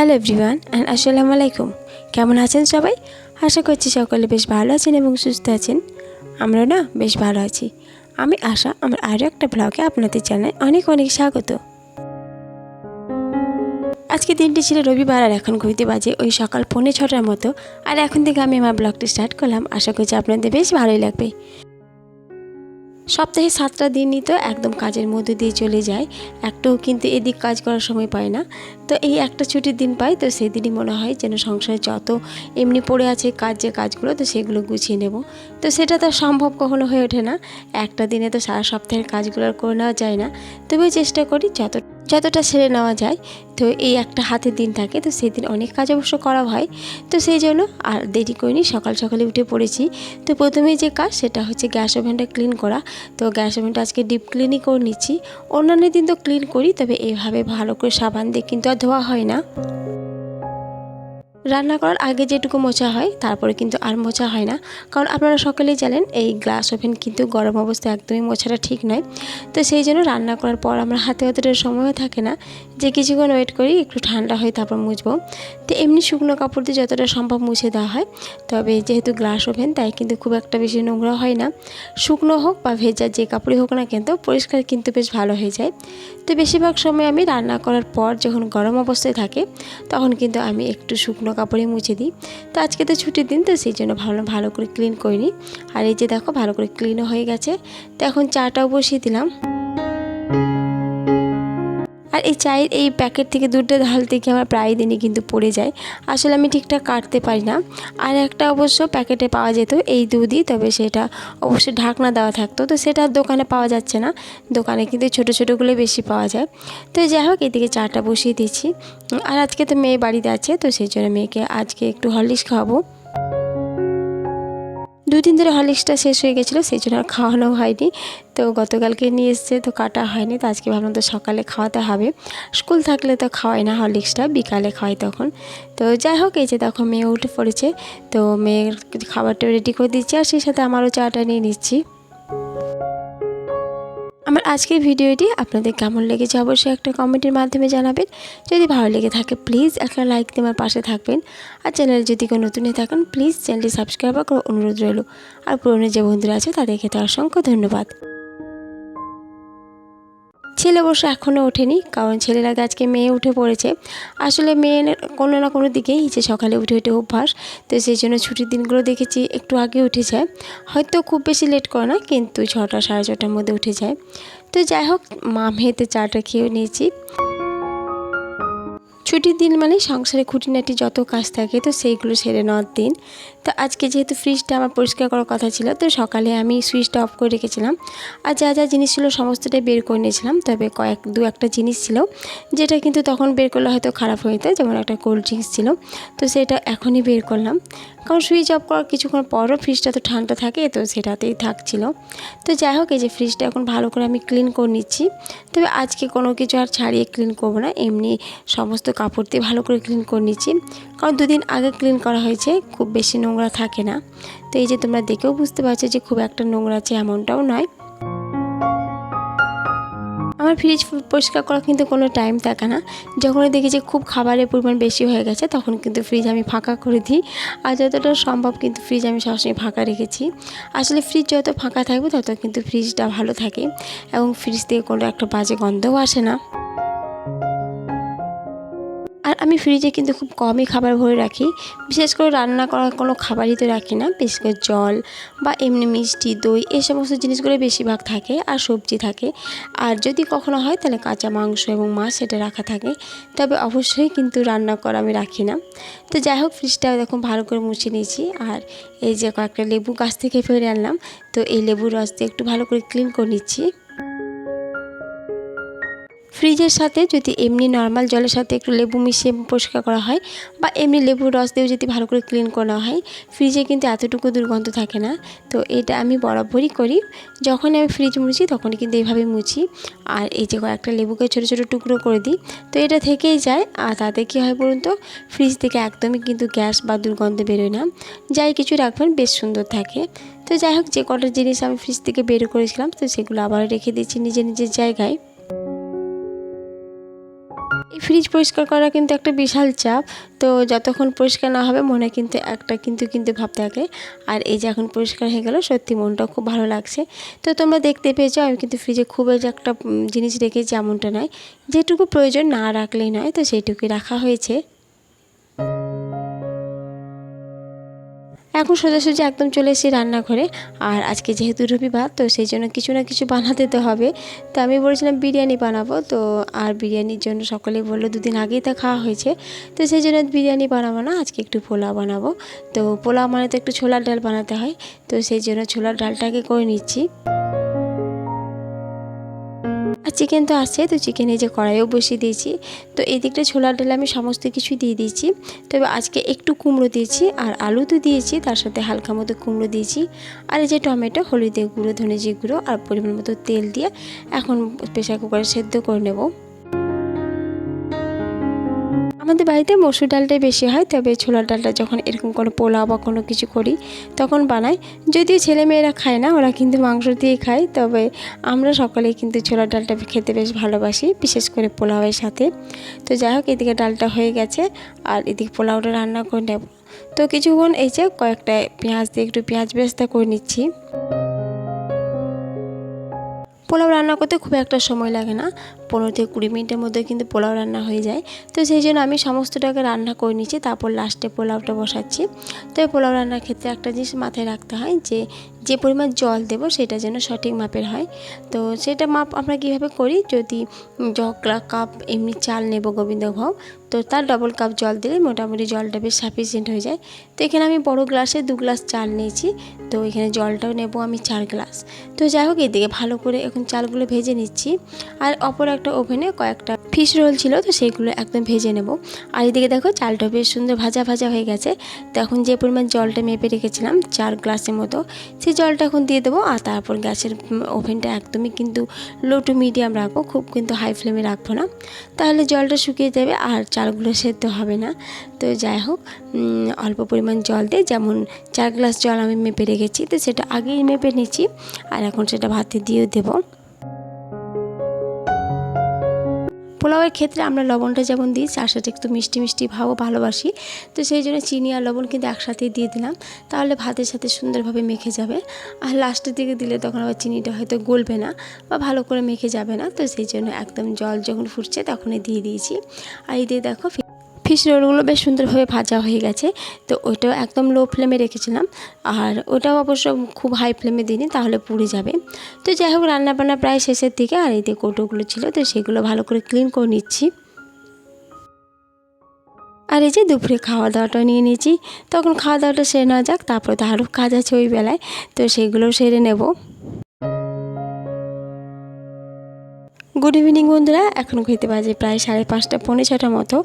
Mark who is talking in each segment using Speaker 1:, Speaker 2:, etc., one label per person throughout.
Speaker 1: Hello everyone, and আসসালামু আলাইকুম। কেমন আছেন সবাই? আশা করছি সকলে বেশ ভালো আছেন এবং সুস্থ আছেন। আমরাও না বেশ ভালো আছি। আমি আশা, আমার আরও একটা ব্লগে আপনাদের জানাই অনেক অনেক স্বাগত। আজকে দিনটি ছিল রবিবার আর এখন ঘুরতে বাজে ওই সকাল পৌনে ছটার মতো। আর এখন থেকে আমি আমার ব্লগটি স্টার্ট করলাম। আশা করছি আপনাদের বেশ ভালোই লাগবে। সপ্তাহে সাতটা দিনই তো একদম কাজের মধ্যে দিয়ে চলে যায়। একটাও কিন্তু এদিক কাজ করার সময় পায় না। তো এই একটা ছুটির দিন পাই, তো সেই দিনই মনে হয় যেন সংসারে যত এমনি পড়ে আছে কাজ, যে কাজগুলো, তো সেগুলো গুছিয়ে নেব। তো সেটা তো সম্ভব কখনো হয়ে ওঠে না। একটা দিনে তো সারা সপ্তাহের কাজগুলো আর করে নেওয়া যায় না। তবে চেষ্টা করি যত যতটা সেরে নেওয়া যায়, তো এই একটা হাতের দিন থাকে, তো সেই দিন অনেক কাজ অবশ্য করা হয়। তো সেই জন্য আর দেরি করিনি, সকাল সকালে উঠে পড়েছি। তো প্রথমেই যে কাজ, সেটা হচ্ছে গ্যাস ওভেনটা ক্লিন করা। তো গ্যাস ওভেনটা আজকে ডিপ ক্লিনই করে নিচ্ছি। অন্যান্য দিন তো ক্লিন করি, তবে এভাবে ভালো করে সাবান দিয়ে কিন্তু আর ধোয়া হয় না। রান্না করার আগে যেটুকু মোছা হয়, তারপরে কিন্তু আর মোছা হয় না। কারণ আপনারা সকলেই জানেন, এই গ্লাস ওভেন কিন্তু গরম অবস্থায় একদমই মোছাটা ঠিক নয়। তো সেই জন্য রান্না করার পর আমার হাতে অতটা সময় থাকে না। যে কিছুক্ষণ ওয়েট করি, একটু ঠান্ডা হয় তারপর মুছবো। তো এমনি শুকনো কাপড় দিয়ে যতটা সম্ভব মুছে দেওয়া হয়। তবে যেহেতু গ্লাস ওভেন, তাই কিন্তু খুব একটা বেশি নোংরা হয় না। শুকনো হোক বা ভেজা যে কাপড়ই হোক না কিন্তু পরিষ্কার কিন্তু বেশ ভালো হয়ে যায়। তো বেশিরভাগ সময় আমি রান্না করার পর যখন গরম অবস্থায় থাকে, তখন কিন্তু আমি একটু শুকনো কাপড়ে মুছে দিই। তো আজকে তো ছুটির দিন, তো সেই জন্য ভালো ভালো করে ক্লিন করিনি আর এই যে দেখো, ভালো করে ক্লিনও হয়ে গেছে। তো এখন চাটাও বসিয়ে দিলাম। আর এই চায়ের এই প্যাকেট থেকে দুধটা ঢাল থেকে আমার প্রায় দিনই কিন্তু পড়ে যায়। আসলে আমি ঠিকঠাক কাটতে পারি না। আর একটা অবশ্য প্যাকেটে পাওয়া যেত এই দুধই, তবে সেটা অবশ্যই ঢাকনা দেওয়া থাকতো। তো সেটা দোকানে পাওয়া যাচ্ছে না। দোকানে কিন্তু ছোটো ছোটোগুলো বেশি পাওয়া যায়। তো যাই হোক, এদিকে চাটা বসিয়ে দিচ্ছি। আর আজকে তো মেয়ে বাড়িতে আছে, তো সেই জন্য মেয়েকে আজকে একটু হরলিক্স খাওয়াবো। দুদিন ধরে হরলিক্সটা শেষ হয়ে গেছিল, সেই জন্য আর খাওয়ানো হয়নি। তো গতকালকে নিয়ে এসছে, তো কাটা হয়নি, তো আজকে ভাবলাম তো সকালে খাওয়াতে হবে। স্কুল থাকলে তো খাওয়াই না হরলিক্সটা, বিকালে খাওয়াই তখন। তো যাই হোক, এই যে তখন মেয়ে উঠে পড়েছে, তো মেয়ের খাবারটা রেডি করে দিচ্ছি, আর সেই সাথে আমারও চাটা নিয়ে নিচ্ছি। আমার আজকের ভিডিওটি আপনাদের কেমন লেগেছে অবশ্যই একটা কমেন্টের মাধ্যমে জানাবেন। যদি ভালো লেগে থাকে প্লিজ একটা লাইক দিয়ে আমার পাশে থাকবেন। আর চ্যানেলে যদি কেউ নতুন হয়ে থাকেন প্লিজ চ্যানেলটি সাবস্ক্রাইব করার অনুরোধ রইল। আর পুরনো যে বন্ধুরা আছে, তাদেরকে তো অসংখ্য ধন্যবাদ। ছেলে অবশ্য এখনও ওঠেনি, কারণ ছেলের আজকে মেয়ে উঠে পড়েছে। আসলে মেয়ের কোনো না কোনো দিকেই যে সকালে উঠে উঠে অভ্যাস, তো সেই জন্য ছুটির দিনগুলো দেখেছি একটু আগে উঠে যায় হয়তো খুব বেশি লেট করে না, কিন্তু ছটা সাড়ে ছটার মধ্যে উঠে যায়। তো যাই হোক, মা মেয়েতে চাটা খেয়ে নিয়েছি। ছুটির দিন মানে সংসারে খুঁটিনাটি যত কাজ থাকে তো সেইগুলো সেরে নেওয়ার দিন। তো আজকে যেহেতু ফ্রিজটা আমার পরিষ্কার করার কথা ছিল, তো সকালে আমি সুইচটা অফ করে রেখেছিলাম। আর যা যা জিনিস ছিল সমস্তটাই বের করে নিয়েছিলাম, তবে কয়েক, দু একটা জিনিস ছিল, যেটা কিন্তু তখন বের করলে হয়তো খারাপ হয়ে যেত, যেমন একটা কোল্ড ড্রিঙ্কস ছিল, তো সেটা এখনই বের করলাম। কারণ সুইচ অফ করার কিছুক্ষণ পরও ফ্রিজটা তো ঠান্ডা থাকে, তো সেটাতেই থাকছিল। তো যাই হোক, এই যে ফ্রিজটা এখন ভালো করে আমি ক্লিন করে নিচ্ছি, তবে আজকে কোনো কিছু আর ছাড়িয়ে ক্লিন করব না, এমনি সমস্ত কাপড় দিয়ে ভালো করে ক্লিন করে নিচ্ছি। কারণ দুদিন আগে ক্লিন করা হয়েছে, খুব বেশি নোংরা থাকে না। তো এই যে তোমরা দেখেও বুঝতে পারছ যে খুব একটা নোংরা আছে এমনটাও নয়। আমার ফ্রিজ পরিষ্কার করা কিন্তু কোনো টাইম থাকে না। যখনই দেখি যে খুব খাবারের পরিমাণ বেশি হয়ে গেছে, তখন কিন্তু ফ্রিজ আমি ফাঁকা করে দিই। আর যতটা সম্ভব কিন্তু ফ্রিজ আমি সবসময় ফাঁকা রেখেছি। আসলে ফ্রিজ যত ফাঁকা থাকবে, তত কিন্তু ফ্রিজটা ভালো থাকে। এবং ফ্রিজ থেকে কোনো একটা বাজে গন্ধও আসে না। আমি ফ্রিজে কিন্তু খুব কমই খাবার ভরে রাখি। বিশেষ করে রান্না করা কোনো খাবারই তো রাখি না, বিশেষ করে জল বা এমনি মিষ্টি, দই, এই সমস্ত জিনিসগুলো বেশিরভাগ থাকে আর সবজি থাকে। আর যদি কখনো হয় তাহলে কাঁচা মাংস এবং মাছ সেটা রাখা থাকে। তবে অবশ্যই কিন্তু রান্না করা আমি রাখি না। তো যাই হোক ফ্রিজটা এরকম ভালো করে মুছে নিয়েছি। আর এই যে কয়েকটা লেবু গাছ থেকে ফেলে আনলাম, তো এই লেবুর রস দিয়ে একটু ভালো করে ক্লিন করে নিচ্ছি। ফ্রিজের সাথে যদি এমনি নর্মাল জলের সাথে একটু লেবু মিশিয়ে পরিষ্কার করা হয় বা এমনি লেবুর রস দিয়েও যদি ভালো করে ক্লিন করা হয় ফ্রিজে কিন্তু এতটুকু দুর্গন্ধ থাকে না। তো এটা আমি বরাবরই করি। যখন আমি ফ্রিজ মুছি তখনই কিন্তু এইভাবে মুছি। আর এই যে কয়েকটা লেবুকে ছোটো ছোটো টুকরো করে দিই, তো এটা থেকেই যায়। আর তাতে কী হয় বলুন তো ফ্রিজ থেকে একদমই কিন্তু গ্যাস বা দুর্গন্ধ বেরোয় না। যাই কিছু রাখবেন, বেশ সুন্দর থাকে। তো যাই হোক, যে কটা জিনিস আমি ফ্রিজ থেকে বের করেছিলাম, তো সেগুলো আবার রেখে দিচ্ছি নিজের নিজের জায়গায়। ফ্রিজ পরিষ্কার করা কিন্তু একটা বিশাল চাপ, তো যতক্ষণ পরিষ্কার না হবে মনে কিন্তু একটা কিন্তু কিন্তু ভাব থাকে। আর এই যে এখন পরিষ্কার হয়ে গেল, সত্যি মনটা খুব ভালো লাগছে। তো তোমরা দেখতে পেয়েছ, আমি কিন্তু ফ্রিজে খুব একটা জিনিস রেখেছি এমনটা নয়। যেটুকু প্রয়োজন না রাখলেই নয়, তো সেইটুকুই রাখা হয়েছে। এখন সোজাসুজি একদম চলে এসেছি রান্নাঘরে। আর আজকে যেহেতু রবিবার, তো সেই জন্য কিছু না কিছু বানাতে তো হবে। তো আমি বলেছিলাম বিরিয়ানি বানাবো, তো আর বিরিয়ানির জন্য সকলেই বলল দুদিন আগেই তো খাওয়া হয়েছে। তো সেই জন্য বিরিয়ানি বানাবো না, আজকে একটু পোলাও বানাবো। তো পোলাও মানে তো একটু ছোলার ডাল বানাতে হয়, তো সেই জন্য ছোলার ডালটাকে করে নিচ্ছি। আর চিকেন তো আছে, তো চিকেনে যে কড়াইও বসিয়ে দিয়েছি। তো এই দিকটা ছোলার ডালে আমি সমস্ত কিছু দিয়ে দিয়েছি। তবে আজকে একটু কুমড়ো দিয়েছি আর আলু তো দিয়েছি, তার সাথে হালকা মতো কুমড়ো দিয়েছি। আর এই যে টমেটো, হলুদের গুঁড়ো ধনেজি গুঁড়ো আর পরিমাণ মতো তেল দিয়ে এখন প্রেশার কুকারে সেদ্ধ করে নেব। আমাদের বাড়িতে মসুর ডালটাই বেশি হয়, তবে ছোলার ডালটা যখন এরকম কোনো পোলাও বা কোনো কিছু করি, তখন বানাই। যদিও ছেলে মেয়েরা খায় না, ওরা কিন্তু মাংস দিয়েই খায়, তবে আমরা সকলেই কিন্তু ছোলার ডালটা খেতে বেশ ভালোবাসি, বিশেষ করে পোলাওয়ের সাথে। তো যাই হোক, এদিকে ডালটা হয়ে গেছে, আর এদিকে পোলাওটা রান্না করে নেব। তো কিছুক্ষণ এই যে কয়েকটা পেঁয়াজ দিয়ে একটু পেঁয়াজ বেস্তা করে নিচ্ছি। পোলাও রান্না করতে খুব একটা সময় লাগে না। পনেরো থেকে কুড়ি মিনিটের মধ্যে কিন্তু পোলাও রান্না হয়ে যায়। তো সেই জন্য আমি সমস্তটাকে রান্না করে নিচ্ছি, তারপর লাস্টে পোলাওটা বসাচ্ছি। তো পোলাও রান্নার ক্ষেত্রে একটা জিনিস মাথায় রাখতে হয় যে যে পরিমাণ জল দেবো সেটা যেন সঠিক মাপের হয়। তো সেটা মাপ আমরা কীভাবে করি? যদি জগলা কাপ এমনি চাল নেব গোবিন্দভোগ, তো তার ডবল কাপ জল দিলে মোটামুটি জলটা বেশ সাফিসিয়েন্ট হয়ে যায়। তো এখানে আমি বড় গ্লাসে দু গ্লাস চাল নিয়েছি, তো এখানে জলটাও নেব আমি চার গ্লাস। তো যাই হোক, এদিকে ভালো করে এখন চালগুলো ভেজে নিচ্ছি। আর অপর একটা ওভেনে কয়েকটা ফিশ রোল ছিল, তো সেইগুলো একদম ভেজে নেব। আর এদিকে দেখো, চালটা বেশ সুন্দর ভাজা ভাজা হয়ে গেছে। তো এখন যে পরিমাণ জলটা মেপে রেখেছিলাম, চার গ্লাসের মতো সেই জলটা এখন দিয়ে দেবো আর তারপর গ্যাসের ওভেনটা একদমই কিন্তু লো টু মিডিয়াম রাখব, খুব কিন্তু হাই ফ্লেমে রাখব না। তাহলে জলটা শুকিয়ে যাবে আর চালগুলো সেদ্ধ হবে না। তো যাই হোক অল্প পরিমাণ জল দিয়ে যেমন চার গ্লাস জল আমি মেপে রেখেছি, তো সেটা আগেই মেপে নিচ্ছি। আর এখন সেটা ভাতে দিয়েও দেবো। পোলাওয়ের ক্ষেত্রে আমরা লবণটা যেমন দিই, চার সাথে একটু মিষ্টি মিষ্টি ভাবও ভালোবাসি। তো সেই জন্য চিনি আর লবণ কিন্তু একসাথেই দিয়ে দিলাম। তাহলে ভাতের সাথে সুন্দরভাবে মেখে যাবে। আর লাস্টের দিকে দিলে তখন আবার চিনিটা হয়তো গলবে না বা ভালো করে মেখে যাবে না। তো সেই জন্য একদম জল যখন ফুটছে তখনই দিয়ে দিয়েছি। আর এই দিয়ে দেখো ফিশ রোলগুলো বেশ সুন্দরভাবে ভাজা হয়ে গেছে। তো ওইটাও একদম লো ফ্লেমে রেখেছিলাম। আর ওটাও অবশ্য খুব হাই ফ্লেমে দিইনি, তাহলে পুড়ে যাবে। তো যাই হোক, রান্নাবান্না প্রায় শেষের দিকে, আর এই যে কৌটোগুলো ছিল, তো সেগুলো ভালো করে ক্লিন করে নিচ্ছি। আর এই যে দুপুরে খাওয়া দাওয়াটা নিয়ে নিয়েছি। তখন খাওয়া দাওয়াটা সেরে নেওয়া যাক, তারপরে তো আরও কাজ আছে ওই বেলায়, তো সেগুলোও সেরে নেব। গুড ইভিনিং বন্ধুরা। এখন খেতে বাজে প্রায় সাড়ে পাঁচটা, পৌনে ছটার মতো।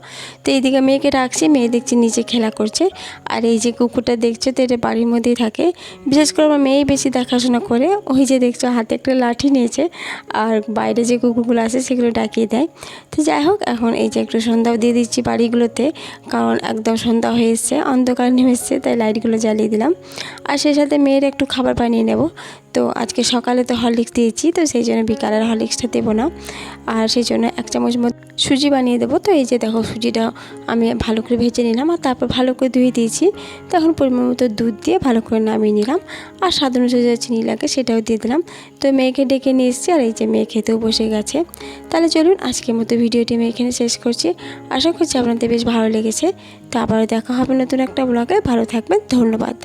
Speaker 1: তো এইদিকে মেয়েকে রাখছি মেয়ে দেখছি নিচে খেলা করছে। আর এই যে কুকুরটা দেখছ, তো এটা বাড়ির মধ্যেই থাকে। বিশেষ করে আমার মেয়েই বেশি দেখাশোনা করে। ওই যে দেখছ, হাতে একটা লাঠি নিয়েছে। আর বাইরে যে কুকুরগুলো আছে, সেগুলো ডাকিয়ে দেয়। তো যাই হোক, এখন এই যে একটু সন্ধ্যাও দিয়ে দিচ্ছি বাড়িগুলোতে। কারণ একদম সন্ধ্যা হয়ে এসছে, অন্ধকার নেমে এসছে, তাই লাইটগুলো জ্বালিয়ে দিলাম। আর সেই সাথে মেয়ের একটু খাবার বানিয়ে নেব। তো আজকে সকালে তো হরলিক্স দিয়েছি, তো সেই জন্য বিকালের হরলিক্সটা দেবো না। আর সেই জন্য এক চামচ মতো সুজি বানিয়ে দেবো। তো এই যে দেখো সুজিটা আমি ভালো করে ভেজে নিলাম আর তারপর ভালো করে ধুয়ে দিয়েছি। তখন পরিমাণ মতো দুধ দিয়ে ভালো করে নামিয়ে নিলাম। আর স্বাদ অনুযায়ী চিনি লাগে সেটাও দিয়ে দিলাম। তো মেয়েকে ডেকে নিয়ে এসেছি আর এই যে মেয়ে খেতেও বসে গেছে। তাহলে চলুন আজকের মতো ভিডিওটি আমি এখানে শেষ করছি। আশা করছি আপনাদের বেশ ভালো লেগেছে। তো আবারও দেখা হবে নতুন একটা ব্লগে ভালো থাকবেন, ধন্যবাদ।